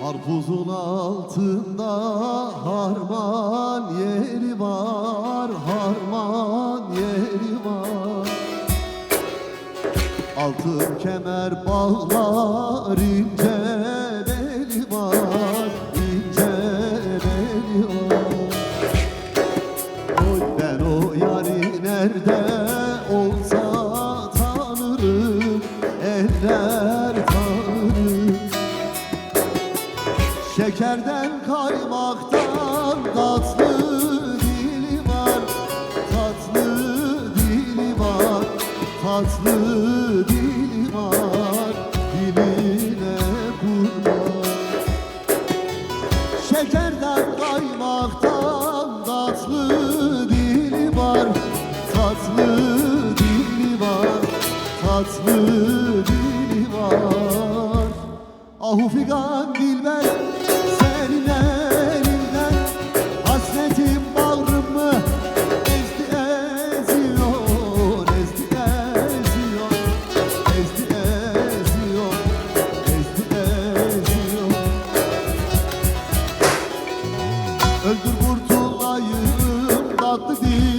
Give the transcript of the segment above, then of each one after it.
Harpuzun altında harman yeri var, harman yeri var. Altın kemer bağlar ince beli var, ince beli var. Oy ben o yari nerede olsa tanırım, eller Şekerden kaymaktan tatlı dili var Tatlı dili var Tatlı dili var Diline kurban. Şekerden kaymaktan tatlı dili var Tatlı dili var Tatlı dili var. Ahu figan dilber Öldür kurtulayım tatlı dilinden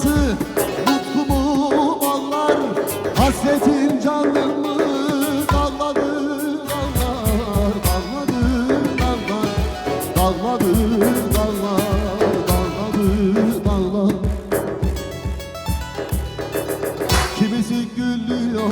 karası Mutkumu bağlar Hasretin canımı Dağladı dağlar Dağladı dağlar Dağladı dağlar Dağladı dağlar Kimisi gülüyor